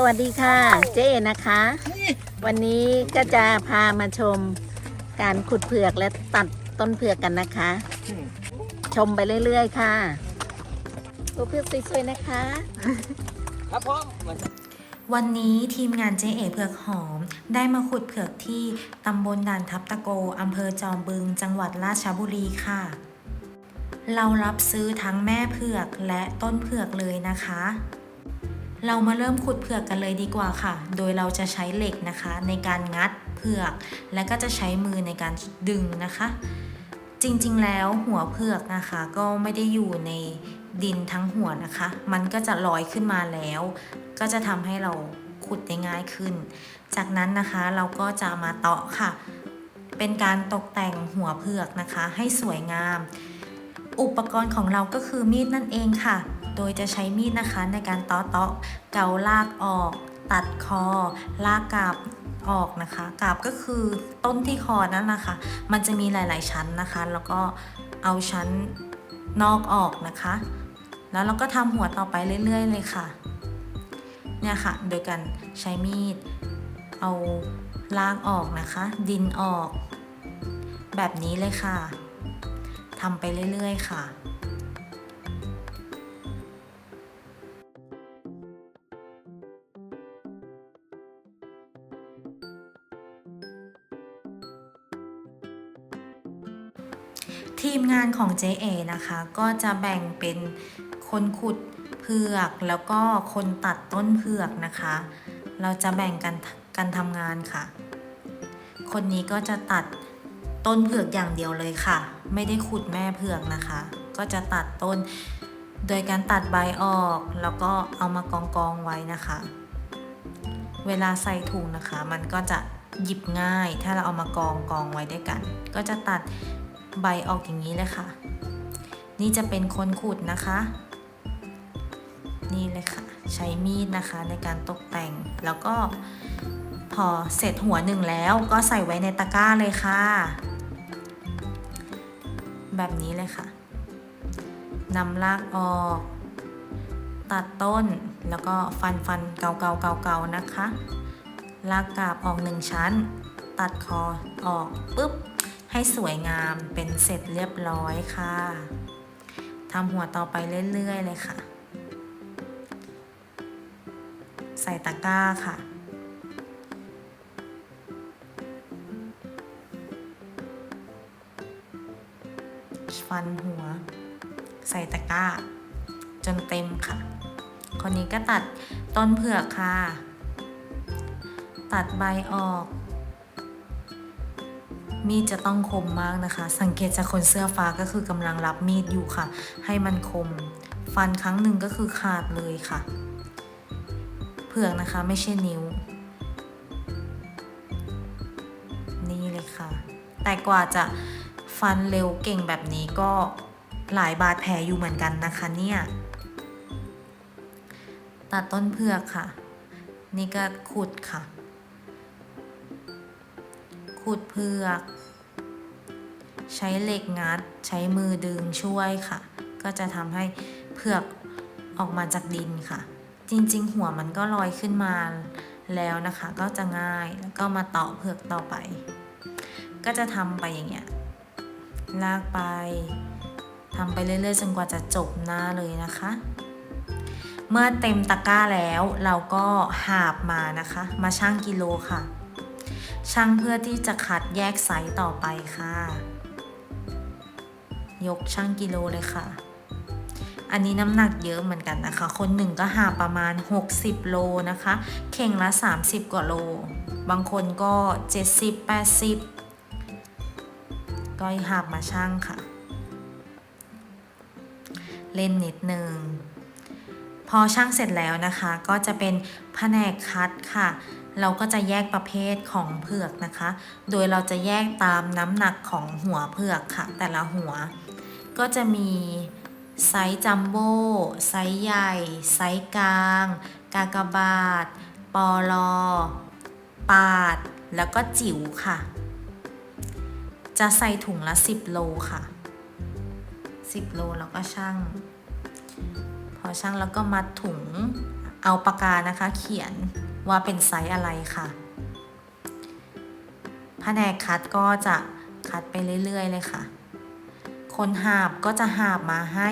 สวัสดีค่ะ เจ๊นะคะ วันนี้ก็จะพามาชมการขุดเผือกและตัดต้นเผือกกันนะคะ ชมไปเรื่อยๆ ค่ะตัวเผือกสวยๆนะคะ ครับผมวันนี้ทีมงานเจ๊เอ๋เผือกหอม ได้มาขุดเผือกที่ตำบลด่านทับตะโกอำเภอจอมบึง จังหวัดราชบุรีค่ะ เรารับซื้อทั้งแม่เผือกและต้นเผือกเลยนะคะ เรามาเริ่มขุดเผือกกันเลยดีกว่าค่ะ โดยเราจะใช้เหล็กนะคะ ในการงัดเผือก และก็จะใช้มือในการดึงนะคะ จริงๆแล้วหัวเผือกนะคะ ก็ไม่ได้อยู่ในดินทั้งหัวนะคะ มันก็จะลอยขึ้นมาแล้ว ก็จะทำให้เราขุดได้ง่ายขึ้น จากนั้นนะคะเราก็จะมาเตาะค่ะ เป็นการตกแต่งหัวเผือกนะคะ ให้สวยงาม อุปกรณ์ของเราก็คือมีดนั่นเองค่ะ โดยจะใช้มีดนะคะในการตาะเตาะเกาลากออก ตัดคอ ลากกาบออกนะคะกาบก็คือต้นที่คอนั่นนะคะมันจะมีหลาย ๆชั้นนะคะ แล้วก็เอาชั้นนอกออกนะคะ แล้วเราก็ทำหัวต่อไปเรื่อย ๆ เลยค่ะ เนี่ยค่ะ โดยการใช้มีด เอาลากออกนะคะ ดินออก แบบนี้เลยค่ะ ทำไปเรื่อย ๆ ค่ะทีมงานของ JA นะคะ ก็จะแบ่งเป็นคนขุดเผือกแล้วก็คนตัดต้นเผือกนะคะ เราจะแบ่งกันกันทำงานค่ะ คนนี้ก็จะตัด ต้นเผือกอย่างเดียวเลยค่ะ ไม่ได้ขุดแม่เผือกนะคะ ก็จะตัดต้นโดยการตัดใบออกแล้วก็เอามากองกองๆไว้นะคะ เวลาใส่ถุงนะคะ มันก็จะหยิบง่าย ถ้าเราเอามากองกองไว้ด้วยกัน ก็จะตัดใบออกอย่างนี้เลยค่ะ นี่จะเป็นคนขุดนะคะ นี่เลยค่ะ ใช้มีดนะคะในการตกแต่งแล้วก็ พอเสร็จหัวหนึ่งแล้วก็ใส่ไว้ในตะกร้าเลยค่ะ แบบนี้เลยค่ะนำรากออก ตัดต้นแล้วก็ฟันฟันเกาเกาเกาเกาๆนะคะลากกาบออกหนึ่งชั้น ตัดคอออกปุ๊บ ให้สวยงามเป็นเสร็จเรียบร้อยค่ะทำหัวต่อไปเรื่อยๆเลยค่ะ ใส่ตะกร้าค่ะ ฟันหัว ใส่ตะกร้า จนเต็มค่ะ คนนี้ก็ตัดต้นเผือกค่ะ ตัดใบออก มีดจะต้องคมมากนะคะ สังเกตจากคนเสื้อฟ้าก็คือกำลังรับมีดอยู่ค่ะ ให้มันคม ฟันครั้งหนึ่งก็คือขาดเลยค่ะ เผือกนะคะไม่ใช่นิ้วนี่เลยค่ะแต่กว่าจะ ฟันเร็วเก่งแบบนี้ก็หลายบาดแผลอยู่เหมือนกันนะคะเนี่ยตัดต้นเผือกค่ะ นี่ก็ขุดค่ะ ขุดเผือก ใช้เหล็กงัด ใช้มือดึงช่วยค่ะ ก็จะทำให้เผือกออกมาจากดินค่ะ จริงๆ หัวมันก็ลอยขึ้นมาแล้วนะคะ ก็จะง่ายแล้วก็มาต่อเผือกต่อไป ก็จะทำไปอย่างเงี้ย ลากไปทำไปเรื่อยๆจนกว่าจะจบหน้าเลยนะคะ เมื่อเต็มตะกร้าแล้วเราก็หาบมานะคะ มาชั่งกิโลค่ะช่างเพื่อที่จะคัดแยกไซส์ต่อไปค่ะ ยกช่างกิโลเลยค่ะ อันนี้น้ำหนักเยอะเหมือนกันนะคะ คนหนึ่งก็หาประมาณ 60 โลนะคะ เข่งละ 30 กว่าโล บางคนก็ 70 80 ก็หาบมาช่างค่ะ เล่นนิดนึง พอช่างเสร็จแล้วนะคะ ก็จะเป็นแผนกคัดค่ะ เราก็จะแยกประเภทของเผือกนะคะ โดยเราจะแยกตามน้ำหนักของหัวเผือกค่ะ แต่ละหัว ก็จะมีไซส์จัมโบ้ไซส์ใหญ่ ไซส์กลาง กากบาท ปอลอ ปาด แล้วก็จิ๋วค่ะ จะใส่ถุงละ 10 โลค่ะ 10 โลแล้วก็ช่าง พอช่างแล้วก็มัดถุงเอาปากกานะคะ เขียนว่าเป็นไซส์อะไรค่ะแผนกคัดก็จะคัดไปเรื่อย ๆ เลยค่ะ คนหาบก็จะหาบมาให้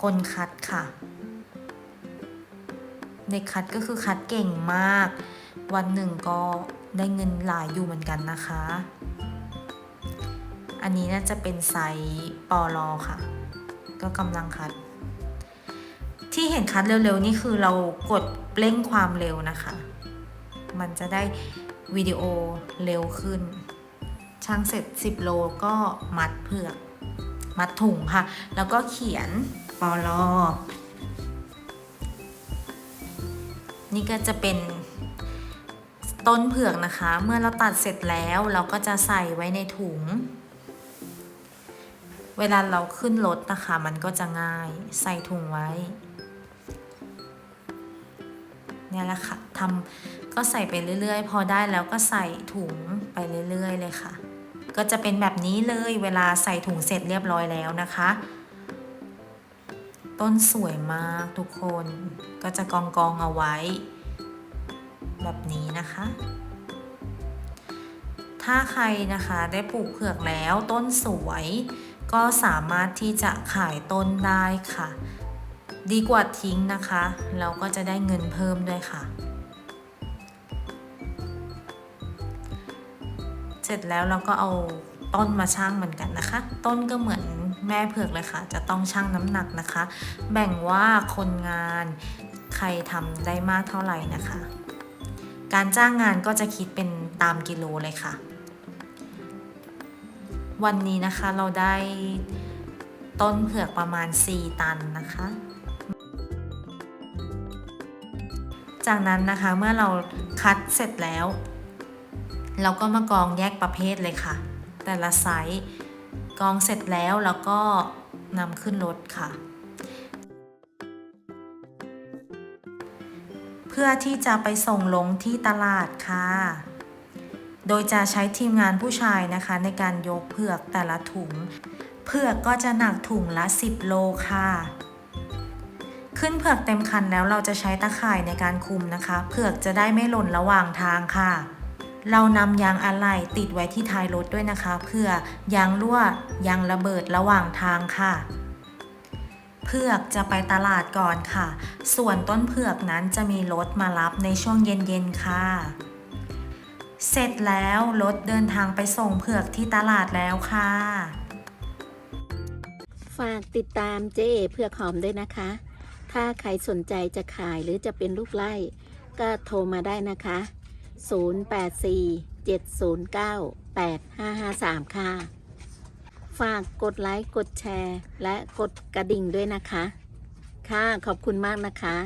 คนคัดค่ะ เด็กคัดก็คือคัดเก่งมาก วันหนึ่งก็ได้เงินหลายอยู่เหมือนกันนะคะ อันนี้น่าจะเป็นไซส์ปอลอค่ะ ก็กำลังคัด ที่เห็นคัดเร็วๆนี่คือเรากดเร่งความเร็วนะคะ มันจะได้วิดีโอเร็วขึ้น ช่างเสร็จ 10 โลก็มัดเผือกมัดถุงค่ะ แล้วก็เขียนปอลอ นี่ก็จะเป็นต้นเผือกนะคะ เมื่อเราตัดเสร็จแล้วเราก็จะใส่ไว้ในถุง เวลาเราขึ้นรถนะคะ มันก็จะง่ายใส่ถุงไว้เนี่ยแหละค่ะทำก็ใส่ไปเรื่อยๆ พอได้แล้วก็ใส่ถุงไปเรื่อยๆ เลยค่ะ ก็จะเป็นแบบนี้เลยเวลาใส่ถุงเสร็จเรียบร้อยแล้วนะคะ ต้นสวยมากทุกคนก็จะกองกองเอาไว้ แบบนี้นะคะ ถ้าใครนะคะได้ปลูกเผือกแล้วต้นสวย ก็สามารถที่จะขายต้นได้ค่ะ ดีกว่าทิ้งนะคะ เราก็จะได้เงินเพิ่มด้วยค่ะ เสร็จแล้วเราก็เอาต้นมาชั่งเหมือนกันนะคะ ต้นก็เหมือนแม่เผือกเลยค่ะ จะต้องชั่งน้ำหนักนะคะ แบ่งว่าคนงานใครทำได้มากเท่าไหร่นะคะ การจ้างงานก็จะคิดเป็นตามกิโลเลยค่ะ วันนี้นะคะเราได้ต้นเผือกประมาณ 4 ตันนะคะ จากนั้นนะคะเมื่อเราคัดเสร็จแล้ว เราก็มากองแยกประเภทเลยค่ะ แต่ละไซส์กองเสร็จแล้วแล้วก็นำขึ้นรถค่ะ เพื่อที่จะไปส่งลงที่ตลาดค่ะ โดยจะใช้ทีมงานผู้ชายนะคะ ในการยกเผือกแต่ละถุง เผือกก็จะหนักถุงละ 10 โลค่ะ ขึ้นเผือกเต็มคันแล้วเราจะใช้ตะข่ายในการคุมนะคะ เผือกจะได้ไม่หล่นระหว่างทางค่ะ เรานำยางอะไหล่ติดไว้ที่ท้ายรถด้วยนะคะ เพื่อยางรั่วยางระเบิดระหว่างทางค่ะเผือกจะไปตลาดก่อนค่ะ ส่วนต้นเผือกนั้นจะมีรถมารับในช่วงเย็นๆค่ะ เสร็จแล้วรถเดินทางไปส่งเผือกที่ตลาดแล้วค่ะ ฝากติดตามเจ๊เอเผือกหอมด้วยนะคะ ถ้าใครสนใจจะขายหรือจะเป็นลูกไล่ก็โทรมาได้นะคะ 0847098553 ค่ะ ฝากกดไลค์ กดแชร์ และกดกระดิ่งด้วยนะคะ ค่ะ ขอบคุณมากนะคะ